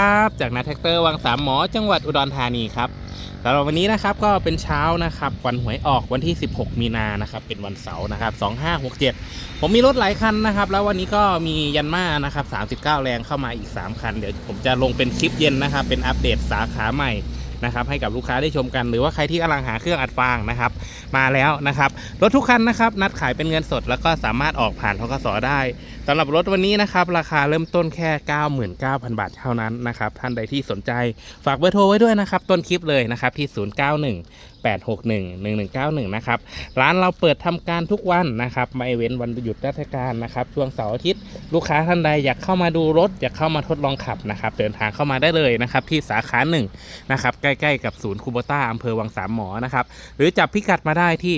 ครับ จากนาแท็กเตอร์วังสามหมอจังหวัดอุดรธานีครับสำหรับวันนี้นะครับก็เป็นเช้านะครับวันหวยออกวันที่ 16 มีนานะครับเป็นวันเสาร์นะครับ2567 ผมมีรถหลายคันนะครับ แล้ววันนี้ก็มียันมานะครับ39 แรงเข้ามาอีก 3 คัน เดี๋ยวผมจะลงเป็นคลิปเย็นนะครับ เป็นอัปเดตสาขาใหม่นะครับให้กับลูกค้าได้ชมกัน หรือว่าใครที่กำลังหาเครื่องอัดฟางนะครับ มาแล้วนะครับรถทุกคันนะครับ นัดขายเป็นเงินสดแล้วก็สามารถออกผ่านทกสได้สำหรับรถวันนี้นะครับ ราคาเริ่มต้นแค่ 99,000 บาทเท่านั้นนะครับท่านใดที่สนใจฝากเบอร์โทรไว้ด้วยนะครับ ต้นคลิปเลยนะครับที่ 091 861 1191 นะครับ ร้านเราเปิดทำการทุกวันนะครับ ไม่เว้นวันหยุดราชการนะครับ ช่วงเสาร์อาทิตย์ ลูกค้าท่านใดอยากเข้ามาดูรถ อยากเข้ามาทดลองขับนะครับ เดินทางเข้ามาได้เลยนะครับ ที่สาขาหนึ่งนะครับ ใกล้ๆกับศูนย์คูโบต้าอำเภอวังสามหมอนะครับ หรือจับพิกัดมาได้ที่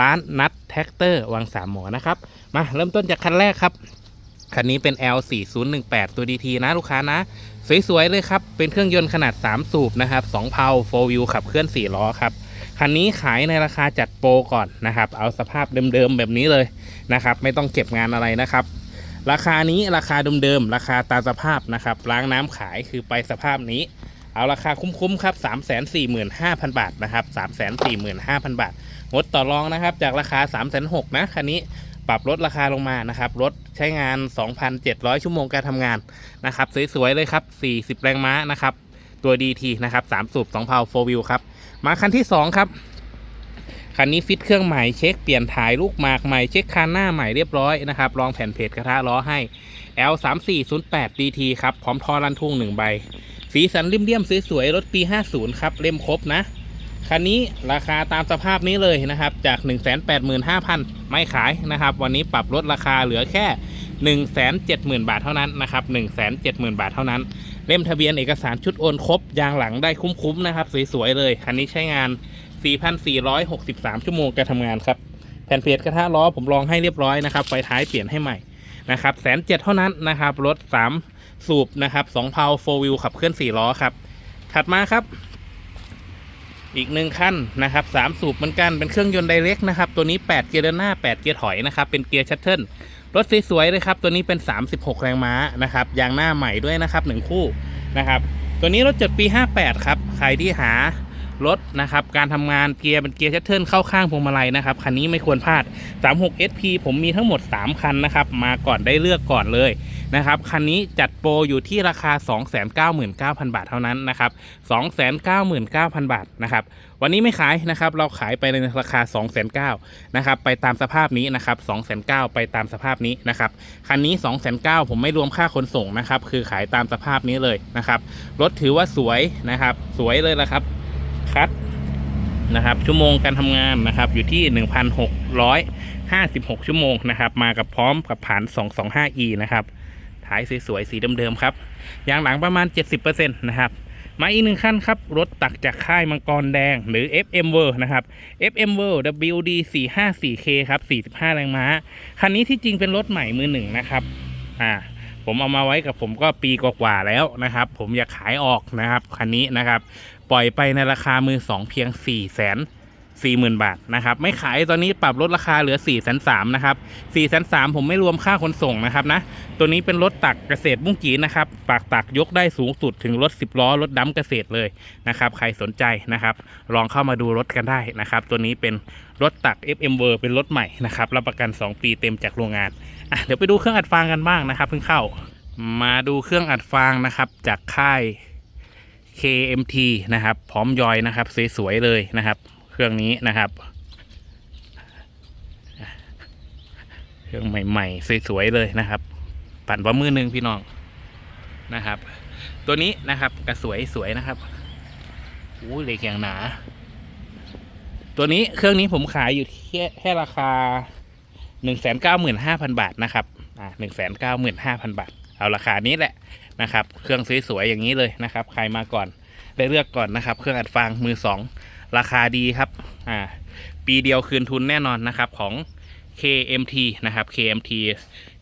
ร้านนัดแท็กเตอร์วังสามหมอนะครับ มาเริ่มต้นจากคันแรกครับ คันนี้เป็น L4018 ตัว DT นะลูกค้านะ สวย ๆ เลยครับ เป็นเครื่องยนต์ขนาด 3 สูบนะครับ2เพา4 wheel ขับเคลื่อน 4 ล้อครับคันนี้ขายในราคาจัดโปรก่อนนะครับ เอาสภาพเดิมๆแบบนี้เลยนะครับ ไม่ต้องเก็บงานอะไรนะครับ ราคานี้ราคาเดิมๆราคาตามสภาพนะครับล้างน้ำขายคือไปสภาพนี้ เอาราคาคุ้มๆครับ 345,000 บาทนะครับ 345,000 บาทงดต่อรองนะครับ จากราคา 3 6 0 0 0นะคันนี้ ปรับลดราคาลงมานะครับรถใช้งาน 2,700 ชั่วโมงการทำงานนะครับสวยๆเลยครับ 40 แรงม้านะครับ ตัว DT นะครับ3สูบ2เพา4 wheel ครับ มาคันที่ 2 ครับคันนี้ฟิตเครื่องใหม่เช็คเปลี่ยนถ่ายลูกหมากใหม่เช็คคันหน้าใหม่เรียบร้อยนะครับลองแผ่นเพจกระทะล้อให้ L 3 4 0 8 DT ครับพร้อมทอรันทุ่ง1ใบ สีสันริมเลี่ยมๆสวยๆรถปี 50 ครับเล่มครบนะ คันนี้ราคาตามสภาพนี้เลยนะครับ จาก 185,000 ไม่ขายนะครับ วันนี้ปรับลดราคาเหลือแค่ 170,000 บาทเท่านั้นนะครับ 170,000 บาทเท่านั้น เล่มทะเบียนเอกสารชุดโอนครบยางหลังได้คุ้มๆนะครับ สวยๆเลย คันนี้ใช้งาน 4,463 ชั่วโมงการทำงานครับ แผ่นเพจกระทะล้อผมลองให้เรียบร้อยนะครับ ไฟท้ายเปลี่ยนให้ใหม่นะครับแสนเจ็ดเท่านั้นนะครับ รถ 3 สูบนะครับ2เพา4 wheel ขับเคลื่อน 4 ล้อครับ ถัดมาครับ อีกหนึ่งขั้นนะครับสามสูบเหมือนกันเป็นเครื่องยนต์ไดเรกนะครับ ตัวนี้ 8 เกียร์เดินหน้า 8 เกียร์ถอยนะครับ เป็นเกียร์ชัตเทิลรถสวยๆเลยครับ ตัวนี้เป็น 36 แรงม้านะครับยางหน้าใหม่ด้วยนะครับหนึ่งคู่นะครับ ตัวนี้รถจดปี 58 ครับ ใครที่หา รถนะครับ การทำงานเกียร์เป็นเกียร์ชัตเทิลเข้าข้างพวงมาลัยนะครับ คันนี้ไม่ควรพลาด 36 SP ผมมีทั้งหมด 3 คันนะครับ มาก่อนได้เลือกก่อนเลยนะครับ คันนี้จัดโปรอยู่ที่ราคา 299,000 บาทเท่านั้นนะครับ 299,000 บาทนะครับ วันนี้ไม่ขายนะครับ เราขายไปในราคา 209,000นะครับ ไปตามสภาพนี้นะครับ 209,000 ไปตามสภาพนี้นะครับ คันนี้ 209,000 ผมไม่รวมค่าขนส่งนะครับ คือขายตามสภาพนี้เลยนะครับ รถถือว่าสวยนะครับ สวยเลยละครับ คัดนะครับ ชั่วโมงการทำงานนะครับ อยู่ที่ 1,656 ชั่วโมงนะครับ มากับพร้อมกับผ่าน 225e นะครับท้ายสวยๆสีเดิมๆครับยางหลังประมาณ 70%นะครับมาอีกหนึ่งขั้นครับ รถตักจากค่ายมังกรแดงหรือ FM World นะครับ FM World WD 454K ครับ 45 แรงม้า คันนี้ที่จริงเป็นรถใหม่มือหนึ่งนะครับ อ่า ผมเอามาไว้กับผมก็ปีกว่าๆแล้วนะครับ ผมอยากขายออกนะครับ คันนี้นะครับ ปล่อยไปในราคามือสองเพียง4ี่แสนสี่หมื่นบาทนะครับ ไม่ขายตอนนี้ปรับลดราคาเหลือ4ี่แสนสามนะครับสี่แสนสามผมไม่รวมค่าขนส่งนะครับนะ ตัวนี้เป็นรถตักเกษตรบุ้งกีนะครับปากตักยกได้สูงสุดถึงรถ 10 ล้อรถดำเกษตรเลยนะครับ ใครสนใจนะครับ ลองเข้ามาดูรถกันได้นะครับ ตัวนี้เป็นรถตัก FM w o r เป็นรถใหม่นะครับรับประกัน 2 ปีเต็มจากโรงงานอะเดี๋ยวไปดูเครื่องอัดฟางกันบ้างนะครับ เพิ่งเข้า มาดูเครื่องอัดฟางนะครับจากค่าย KMT นะครับ พร้อมยอยนะครับ สวยๆเลยนะครับ เครื่องนี้นะครับ เครื่องใหม่ๆ สวยๆเลยนะครับ ปั่นว่ามือหนึ่งพี่น้องนะครับ ตัวนี้นะครับกระสวยสวยนะครับอู้เหล็กอย่างหนา ตัวนี้เครื่องนี้ผมขายอยู่ที่แค่แค่ราคาหนึ่งแสนเก้าหมื่นห้าพันบาทนะครับอ่าหนึ่งแสนเก้าหมื่นห้าพันบาท เอาราคานี้แหละ นะครับ เครื่องสวยๆอย่างนี้เลยนะครับ ใครมาก่อนได้เลือกก่อนนะครับ เครื่องอัดฟางมือสองราคาดีครับ อ่า ปีเดียวคืนทุนแน่นอนนะครับของ KMT นะครับ KMT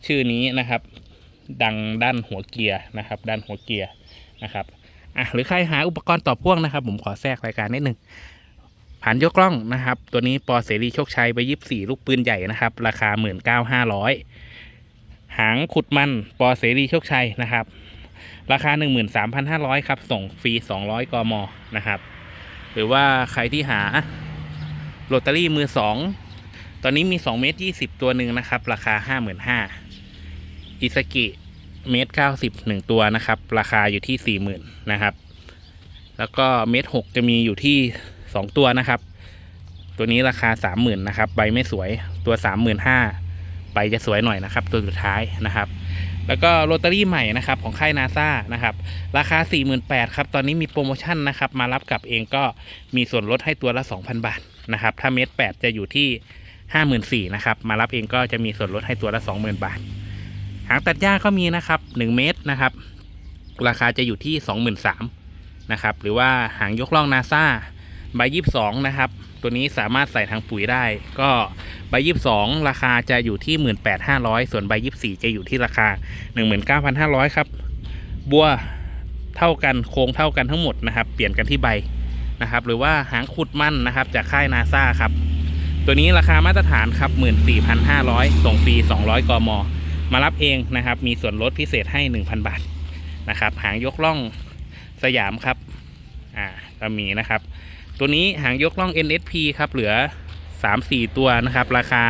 ชื่อนี้นะครับ ดังด้านหัวเกียร์นะครับ ด้านหัวเกียร์นะครับอะหรือใครหาอุปกรณ์ต่อพ่วงนะครับ ผมขอแทรกรายการนิดนึงผ่านยกกล้องนะครับ ตัวนี้ปอเสรีโชคชัยไปยิบสี่ลูกปืนใหญ่นะครับ ราคาหมื่นเก้าห้าร้อยหางขุดมันปอเสรีโชคชัยนะครับ ราคา 13,500 ครับ ส่งฟรี 200 กม นะครับ หรือว่าใครที่หาโรตารี่มือ 2 ตอนนี้มี2เมตร20 ตัวหนึ่งนะครับ ราคา 55,000อิสกิเมตร90 1ตัวนะครับ ราคาอยู่ที่ 40,000นะครับ แล้วก็เมตร6จะมีอยู่ที่ 2 ตัวนะครับ ตัวนี้ราคา 30,000นะครับ ใบไม่สวยตัว 35,000ใบจะสวยหน่อยนะครับ ตัวสุดท้ายนะครับ แล้วก็โรตารี่ใหม่นะครับของค่ายนาซานะครับราคา 48,000ครับตอนนี้มีโปรโมชั่นนะครับมารับกลับเองก็มีส่วนลดให้ตัวละ 2,000 บาทนะครับถ้าเมตร8จะอยู่ที่ 54,000นะครับมารับเองก็จะมีส่วนลดให้ตัวละ 20,000 บาท หางตัดหญ้าก็มีนะครับ 1 เมตรนะครับ ราคาจะอยู่ที่ 23,000นะครับหรือว่าหางยกล่องนาซาใบ22นะครับ ตัวนี้สามารถใส่ทางปุ๋ยได้ ก็ใบ22ราคาจะอยู่ที่ 18,500 ส่วนใบ24จะอยู่ที่ราคา 19,500 ครับ บัวเท่ากันโครงเท่ากันทั้งหมดนะครับ เปลี่ยนกันที่ใบนะครับ หรือว่าหางขุดมั่นนะครับ จากค่ายนาซาครับ ตัวนี้ราคามาตรฐานครับ 14,500 ส่งฟรี 200 กม มารับเองนะครับ มีส่วนลดพิเศษให้ 1,000 บาทนะครับ หางยกล่องสยามครับ อ่า ก็มีนะครับ ตัวนี้หางยกล่อง NSP ครับเหลือ 3-4 ตัวนะครับ ราคา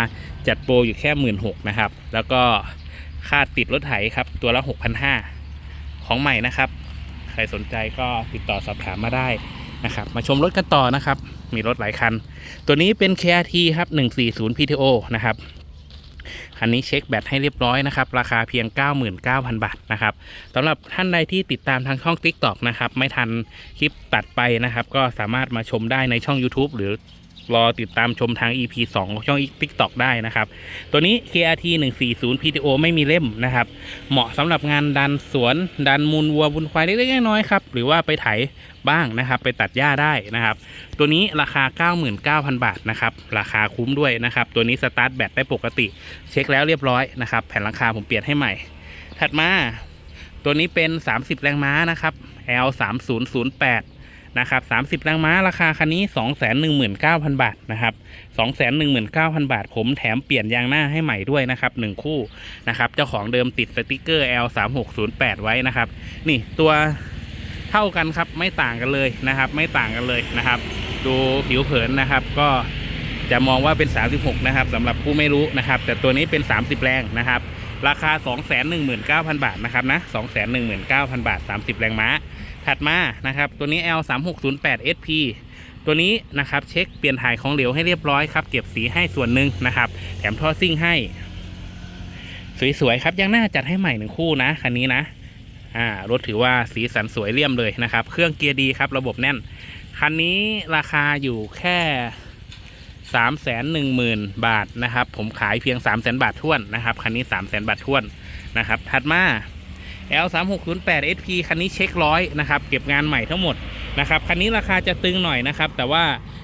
จัดโปรอยู่แค่ 1 6ื่นนะครับ แล้วก็ค่าติดรถไถครับ ตัวละ 6,500 ของใหม่นะครับ ใครสนใจก็ติดต่อสอบถามมาได้นะครับ มาชมรถกันต่อนะครับ มีรถหลายคัน ตัวนี้เป็น KRT ครับ 140 PTO นะครับ คันนี้เช็คแบตให้เรียบร้อยนะครับ ราคาเพียง 99,000 บาทนะครับสำหรับท่านใดที่ติดตามทางช่อง TikTok นะครับ ไม่ทันคลิปตัดไปนะครับ ก็สามารถมาชมได้ในช่อง YouTube หรือ รอติดตามชมทาง EP 2ของช่อง TikTok ได้นะครับ ตัวนี้ KRT 140 PTO ไม่มีเล่มนะครับ เหมาะสำหรับงานดันสวนดันมูลวัวบุญควายเล็กๆน้อยๆครับ หรือว่าไปไถบ้างนะครับ ไปตัดหญ้าได้นะครับ ตัวนี้ราคา 99,000 บาทนะครับ ราคาคุ้มด้วยนะครับ ตัวนี้สตาร์ทแบตได้ปกติ เช็คแล้วเรียบร้อยนะครับ แผ่นหลังคาผมเปลี่ยนให้ใหม่ ถัดมา ตัวนี้เป็น 30 แรงม้านะครับ L 3 0 0 8 นะครับ 30แรงม้าราคาคันนี้ 219,000 บาทนะครับ 219,000 บาท ผมแถมเปลี่ยนยางหน้าให้ใหม่ด้วยนะครับ 1 คู่นะครับ เจ้าของเดิมติดสติกเกอร์ L 3 6 0 8 ไว้นะครับ นี่ตัวเท่ากันครับ ไม่ต่างกันเลยนะครับ ไม่ต่างกันเลยนะครับ ดูผิวเผินนะครับ ก็จะมองว่าเป็น 36 นะครับสำหรับผู้ไม่รู้นะครับ แต่ตัวนี้เป็น 30 แรงนะครับราคา 219,000 บาทนะครับนะ 219,000 บาท 30 แรงม้า ถัดมานะครับ ตัวนี้ L 3 6 0 8 SP ตัวนี้นะครับเช็คเปลี่ยนถ่ายของเหลวให้เรียบร้อยครับ เก็บสีให้ส่วนหนึ่งนะครับ แถมท่อซิ่งให้ สวยๆครับยังน้าจัดให้ใหม่หนึ่งคู่นะคันนี้นะอ่ารถถือว่าสีสันสวยเลี่ยมเลยนะครับ เครื่องเกียร์ดีครับ ระบบแน่น คันนี้ราคาอยู่แค่สามแสนหนึ่งหมื่นบาทนะครับ ผมขายเพียงสามแสนบาทท้วนนะครับคันนี้สามแสนบาทท้วนนะครับ ถัดมา L 3 6 0 8 SP คันนี้เช็คร้อยนะครับ เก็บงานใหม่ทั้งหมดนะครับ คันนี้ราคาจะตึงหน่อยนะครับ แต่ว่า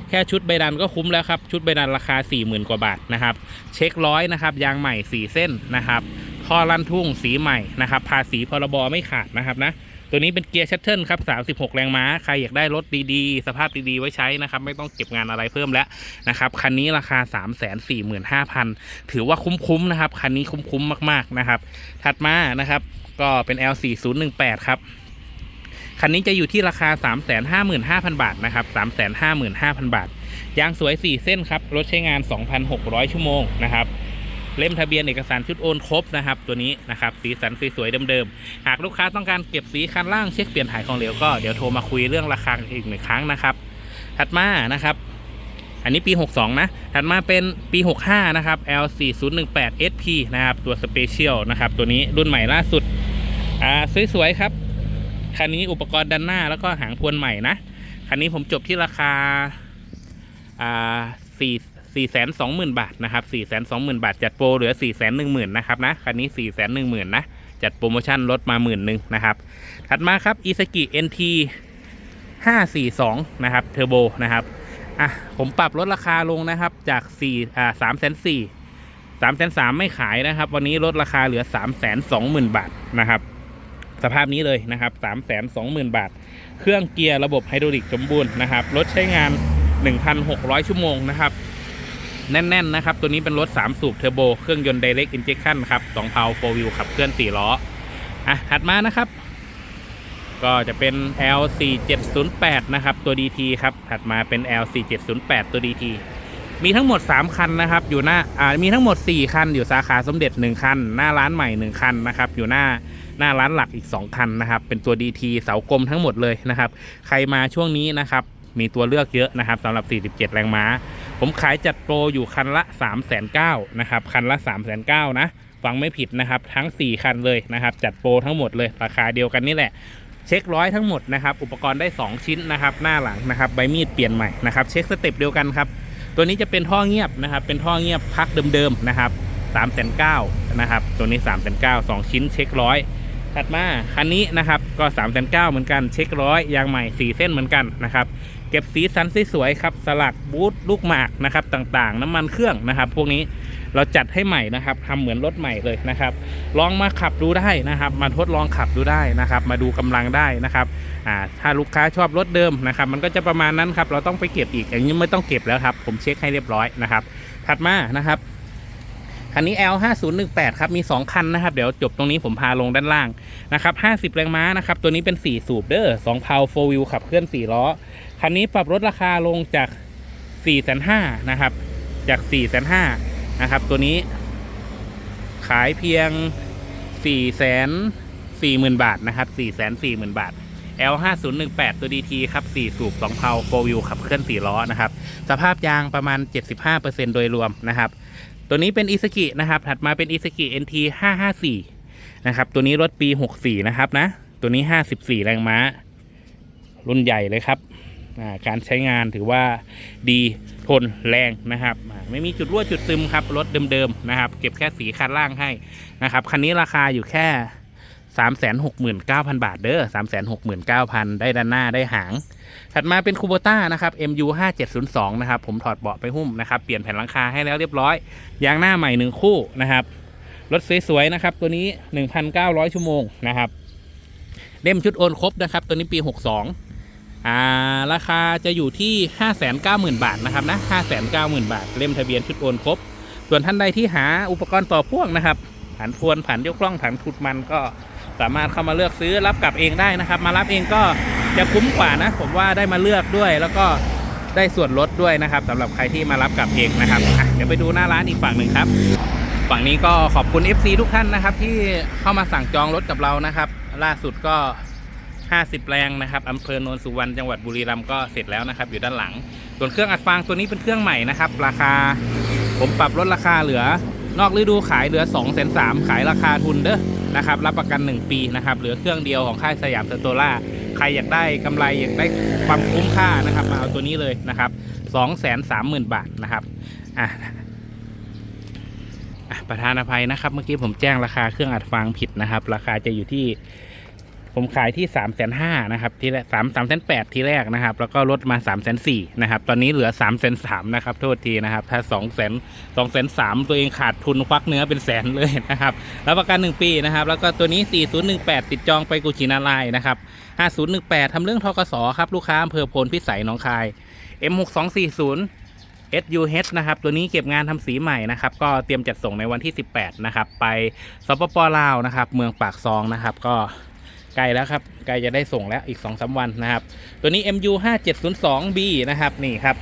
แค่ชุดใบดันก็คุ้มแล้วครับ ชุดใบดันราคา 40,000 กว่าบาทนะครับ เช็คร้อยนะครับ ยางใหม่ 4 เส้นนะครับท่อลั่นทุ่งสีใหม่นะครับภาษีพรบไม่ขาดนะครับนะตัวนี้เป็นเกียร์ชัตเทิลครับ 36 แรงม้า ใครอยากได้รถดีๆ สภาพดีๆ ไว้ใช้นะครับ ไม่ต้องเก็บงานอะไรเพิ่มแล้วนะครับ คันนี้ราคา 345,000 ถือว่าคุ้มๆนะครับ คันนี้คุ้มๆมากๆนะครับ ถัดมานะครับ ก็เป็น L4018 ครับ คันนี้จะอยู่ที่ราคา 355,000 บาทนะครับ 355,000 บาท ยางสวย 4 เส้นครับ รถใช้งาน 2,600 ชั่วโมงนะครับเล่มทะเบียนเอกสารชุดโอนครบนะครับ ตัวนี้นะครับสีสันสวยๆเดิมๆหากลูกค้าต้องการเก็บสีคันล่างเช็คเปลี่ยนถ่ายของเหลวก็เดี๋ยวโทรมาคุยเรื่องราคาอีกหนึ่งครั้งนะครับ ถัดมานะครับ อันนี้ปี 62 นะ ถัดมาเป็นปี 65 นะครับ L4018 SP นะครับ ตัวสเปเชียลนะครับ ตัวนี้รุ่นใหม่ล่าสุด อ่า สวย ๆ ครับ คันนี้อุปกรณ์ด้านหน้าแล้วก็หางพวนใหม่นะ คันนี้ผมจบที่ราคา อ่าสี่สี่แสนสองหมื่นบาทนะครับสี่แสนสองหมื่นบาท จัดโปรเหลือสี่แสนหนึ่งหมื่นนะครับนะ คันนี้สี่แสนหนึ่งหมื่นนะ จัดโปรโมชั่นลดมาหมื่นหนึ่งนะครับ ถัดมาครับ i s a k i NT ห้าสี่สองนะครับ เทอร์โบนะครับ อะผมปรับลดราคาลงนะครับจากสี่อ่าสามแสนสี่สามแสนสามไม่ขายนะครับ วันนี้ลดราคาเหลือสามแสนสองหมื่นบาทนะครับ สภาพนี้เลยนะครับ3 2 0 0 0 0บาท เครื่องเกียร์ระบบไฮดรอลิกสมบูรณ์นะครับรถใช้งาน 1,600 ชั่วโมงนะครับแน่นๆนะครับ ตัวนี้เป็นรถ 3 สูบเทอร์โบ เครื่องยนต์ Direct Injection ครับ2เพา4 Wheel ขับเคลื่อน 4 ล้อ อะ ถัดมานะครับ ก็จะเป็น L4708 นะครับ ตัว DT ครับ ถัดมาเป็น L4708 ตัว DT มีทั้งหมด 3 คันนะครับ อยู่หน้าอ่ามีทั้งหมด 4 คัน อยู่สาขาสมเด็จ 1 คัน หน้าร้านใหม่ 1 คันนะครับ อยู่หน้าหน้าร้านหลักอีก 2 คันนะครับ เป็นตัว DT เสากลมทั้งหมดเลยนะครับ ใครมาช่วงนี้นะครับมีตัวเลือกเยอะนะครับสำหรับ 47 แรงม้า ผมขายจัดโปรอยู่คันละ 3 9 0 0 0นะครับ คันละ 3 9 0 0 0นะ ฟังไม่ผิดนะครับ ทั้ง 4 คันเลยนะครับ จัดโปรทั้งหมดเลย ราคาเดียวกันนี่แหละ เช็คร้อยทั้งหมดนะครับ อุปกรณ์ได้ 2 ชิ้นนะครับ หน้าหลังนะครับ ใบมีดเปลี่ยนใหม่นะครับ เช็คสเต็ปเดียวกันครับ ตัวนี้จะเป็นท่อเงียบนะครับ เป็นท่อเงียบพักเดิมๆนะครับ3 9 0 0 0นเนะครับ ตัวนี้3 9 0 0 0 2ชิ้นเช็คร้อยถัดมาคันนี้นะครับ ก็3 9 0 0 0เหมือนกัน เช็คร้อยยางใหม่ 4 เส้นเหมือนกันนะครับ เก็บสีสันสวยๆครับ สลักบูทลูกหมากนะครับ ต่างๆ น้ำมันเครื่องนะครับ พวกนี้ เราจัดให้ใหม่นะครับทำเหมือนรถใหม่เลยนะครับ ลองมาขับดูได้นะครับ มาทดลองขับดูได้นะครับ มาดูกำลังได้นะครับอ่าถ้าลูกค้าชอบรถเดิมนะครับ มันก็จะประมาณนั้นครับเราต้องไปเก็บอีกอย่างนี้ไม่ต้องเก็บแล้วครับ ผมเช็คให้เรียบร้อยนะครับ ถัดมานะครับคันนี้ L 5 0 1 8ครับ มี 2 คันนะครับ เดี๋ยวจบตรงนี้ผมพาลงด้านล่างนะครับ 50 แรงม้านะครับ ตัวนี้เป็น 4 สูบเด้อ2เพาโฟวิลขับเคลื่อน 4 ล้อ คันนี้ปรับลดราคาลงจาก 4 5 0 0 0นะครับ จาก 4 5 0 0 นะครับ ตัวนี้ ขายเพียง 4 4 0 0 0 0 บาทนะครับ 4 4 0 0 0 0 บาท L 5 0 1 8 ตัว DT ครับ 4 สูบ2เพาโฟวิลขับเคลื่อน 4 ล้อนะครับ สภาพยางประมาณ 75%โดยรวมนะครับ ตัวนี้เป็นอิสกินะครับ ถัดมาเป็นอิสกิ NT 554นะครับ ตัวนี้รถปี 64 นะครับนะ ตัวนี้ 54 แรงม้า รุ่นใหญ่เลยครับ การใช้งานถือว่าดีทนแรงนะครับ ไม่มีจุดรั่วจุดซึมครับ รถเดิมๆนะครับ เก็บแค่สีคันล่างให้นะครับ คันนี้ราคาอยู่แค่369,000 บาทเด้อ369,000 ได้ด้านหน้าได้หาง ถัดมาเป็นคูโบต้านะครับ MU 5702นะครับ ผมถอดเบาะไปหุ้มนะครับ เปลี่ยนแผ่นหลังคาให้แล้วเรียบร้อย ยางหน้าใหม่หนึ่งคู่นะครับ รถสวยๆนะครับ ตัวนี้ 1,900 ชั่วโมงนะครับ เล่มชุดโอนครบนะครับ ตัวนี้ปี 62 อ่าราคาจะอยู่ที่ 590,000 บาทนะครับนะ590,000 บาท เล่มทะเบียนชุดโอนครบ ส่วนท่านใดที่หาอุปกรณ์ต่อพ่วงนะครับผันทวนผันยกล่องผันขุดมันก็สามารถเข้ามาเลือกซื้อรับกลับเองได้นะครับ มารับเองก็จะคุ้มกว่านะ ผมว่าได้มาเลือกด้วย แล้วก็ได้ส่วนลดด้วยนะครับสำหรับใครที่มารับกลับเองนะครับเดี๋ยวไปดูหน้าร้านอีกฝั่งหนึ่งครับ ฝั่งนี้ก็ขอบคุณ FC ทุกท่านนะครับ ที่เข้ามาสั่งจองรถกับเรานะครับ ล่าสุดก็ 50 แรงนะครับอำเภอโนนสุวรรณจังหวัดบุรีรัมย์ก็เสร็จแล้วนะครับ อยู่ด้านหลัง ส่วนเครื่องอัดฟางตัวนี้เป็นเครื่องใหม่นะครับ ราคา ผมปรับลดราคาเหลือนอกฤดูขายเหลือ2 3 0 0 0ขายราคาทุนเด้อนะครับ รับประกัน 1 ปีนะครับ เหลือเครื่องเดียวของค่ายสยามสโตล่าใครอยากได้กำไรอยากได้ความคุ้มค่านะครับ มาเอาตัวนี้เลยนะครับ2 3 0 0 0 0บาทนะครับอะอะประธานอภัยนะครับ เมื่อกี้ผมแจ้งราคาเครื่องอัดฟางผิดนะครับ ราคาจะอยู่ที่ ผมขายที่3ามแสนห้านะครับทีแรกสามสามแสนแปดทีแรกนะครับ แล้วก็ลดมา3ามแสนสี่นะครับ ตอนนี้เหลือ3ามแสนสามนะครับ โทษทีนะครับ ถ้า2องแสนสองแสนสามตัวเองขาดทุนควักเนื้อเป็นแสนเลยนะครับรับประกัน 1 ปีนะครับ แล้วก็ตัวนี้ 4018 ติดจองไปกุชินาลายนะครับ 5018ทำเรื่องทกสครับ ลูกค้าอำเภอโพนพิสัยหนองคาย M6240 SUH นะครับ ตัวนี้เก็บงานทำสีใหม่นะครับ ก็เตรียมจัดส่งในวันที่ 18 นะครับ ไปสปปลาวนะครับ เมืองปากซองนะครับ ก็ ใกลแล้วครับใกลจะได้ส่งแล้วอีก2อสวันนะครับ ตัวนี้ MU 5702B นะครับนี่ครับ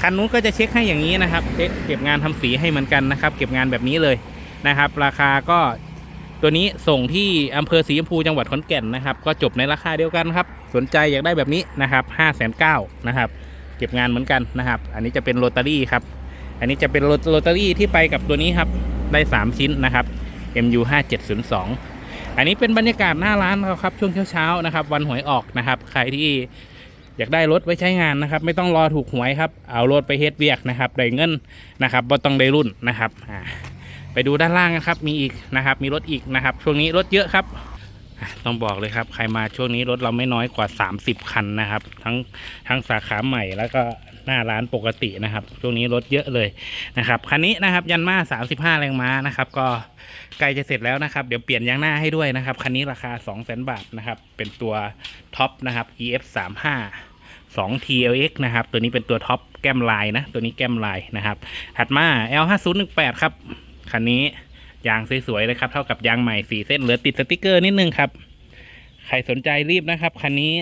คันนู้นก็จะเช็คให้อย่างนี้นะครับเก็บงานทำสีให้เหมือนกันนะครับ เก็บงานแบบนี้เลยนะครับ ราคาก็ตัวนี้ส่งที่อำเภอศรีชมพูจังหวัดขอนแก่นนะครับ ก็จบในราคาเดียวกันครับ สนใจอยากได้แบบนี้นะครับ5 9 0 0 0นะครับ เก็บงานเหมือนกันนะครับ อันนี้จะเป็นโรตารี่ครับ อันนี้จะเป็นโรตารี่ที่ไปกับตัวนี้ครับ ได้ 3 ชิ้นนะครับ MU 5702 อันนี้เป็นบรรยากาศหน้าร้านเราครับช่วงเช้าๆนะครับ วันหวยออกนะครับ ใครที่อยากได้รถไว้ใช้งานนะครับ ไม่ต้องรอถูกหวยครับ เอารถไปเฮ็ดเวียกนะครับได้เงินนะครับบ่ต้องได้รุ่นนะครับไปดูด้านล่างนะครับ มีอีกนะครับ มีรถอีกนะครับ ช่วงนี้รถเยอะครับต้องบอกเลยครับ ใครมาช่วงนี้รถเราไม่น้อยกว่า 30 คันนะครับ ทั้งทั้งสาขาใหม่แล้วก็ หน้าร้านปกตินะครับช่วงนี้รถเยอะเลยนะครับคันนี้นะครับยันมา 35 แรงม้านะครับ ก็ใกล้จะเสร็จแล้วนะครับ เดี๋ยวเปลี่ยนยางหน้าให้ด้วยนะครับคันนี้ราคา2 0 0 0 0 0 บาทนะครับ เป็นตัวท็อปนะครับ EF 3 5 2 TLX นะครับ ตัวนี้เป็นตัวท็อปแก้มลายนะ ตัวนี้แก้มลายนะครับ ถัดมา L 5 0 1 8ครับ คันนี้ยางสวยๆเลยครับ เท่ากับยางใหม่ 4 เส้น เหลือติดสติกเกอร์นิดนึงครับ ใครสนใจรีบนะครับ คันนี้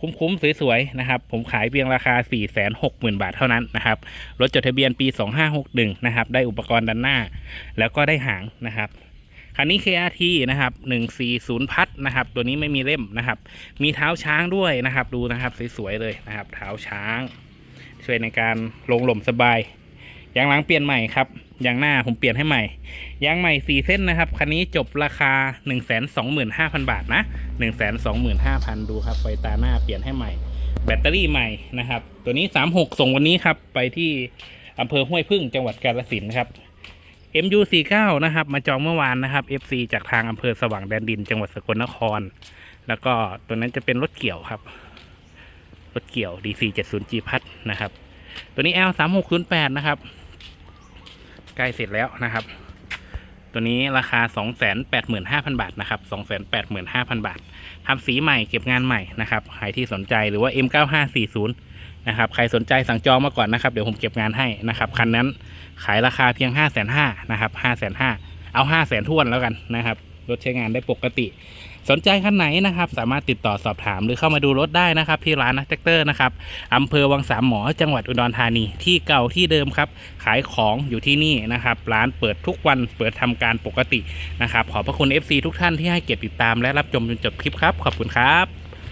คุ้มๆสวยๆนะครับ ผมขายเพียงราคา 4 6 0 0 0 0 บาทเท่านั้นนะครับ รถจดทะเบียนปี 2561 นะครับ ได้อุปกรณ์ด้านหน้า แล้วก็ได้หางนะครับ คันนี้ KRT นะครับ 140 พัดนะครับ ตัวนี้ไม่มีเล่มนะครับ มีเท้าช้างด้วยนะครับ ดูนะครับสวยๆเลยนะครับ เท้าช้าง ช่วยในการลงหล่มสบายยางหลังเปลี่ยนใหม่ครับ ยางหน้าผมเปลี่ยนให้ใหม่ ยางใหม่ 4 เส้นนะครับ คันนี้จบราคา 125,000 บาทนะ 125,000 ดูครับ ไฟตาหน้าเปลี่ยนให้ใหม่ แบตเตอรี่ใหม่นะครับ ตัวนี้ 36 ส่งวันนี้ครับ ไปที่อำเภอห้วยพึ่งจังหวัดกาฬสินธุ์ครับ MU49 นะครับ มาจองเมื่อวานนะครับ FC จากทางอำเภอสว่างแดนดิน จังหวัดสกลนคร แล้วก็ตัวนั้นจะเป็นรถเกี่ยวครับ รถเกี่ยว DC 70 G พัดนะครับ ตัวนี้ L 3608 นะครับ ล้เสร็จแล้วนะครับ ตัวนี้ราคา 285,000 บาทนะครับ 285,000 บาททำสีใหม่เก็บงานใหม่นะครับใครที่สนใจหรือว่า M9540 นะครับใครสนใจสั่งจองมาก่อนนะครับเดี๋ยวผมเก็บงานให้นะครับคันนั้นขายราคาเพียง 5 5 0 0 0นะครับ5 5 0 0 0เอา 5 0 0 0 0 0ทวนแล้วกันนะครับรถใช้งานได้ปกติ สนใจคันไหนนะครับ สามารถติดต่อสอบถามหรือเข้ามาดูรถได้นะครับ ที่ร้านนักแท็กเตอร์นะครับอำเภอวังสามหมอจังหวัดอุดรธานีที่เก่าที่เดิมครับ ขายของอยู่ที่นี่นะครับ ร้านเปิดทุกวันเปิดทำการปกตินะครับ ขอบพระคุณ FC ทุกท่านที่ให้เกียรติติดตามและรับชมจนจบคลิปครับ ขอบคุณครับ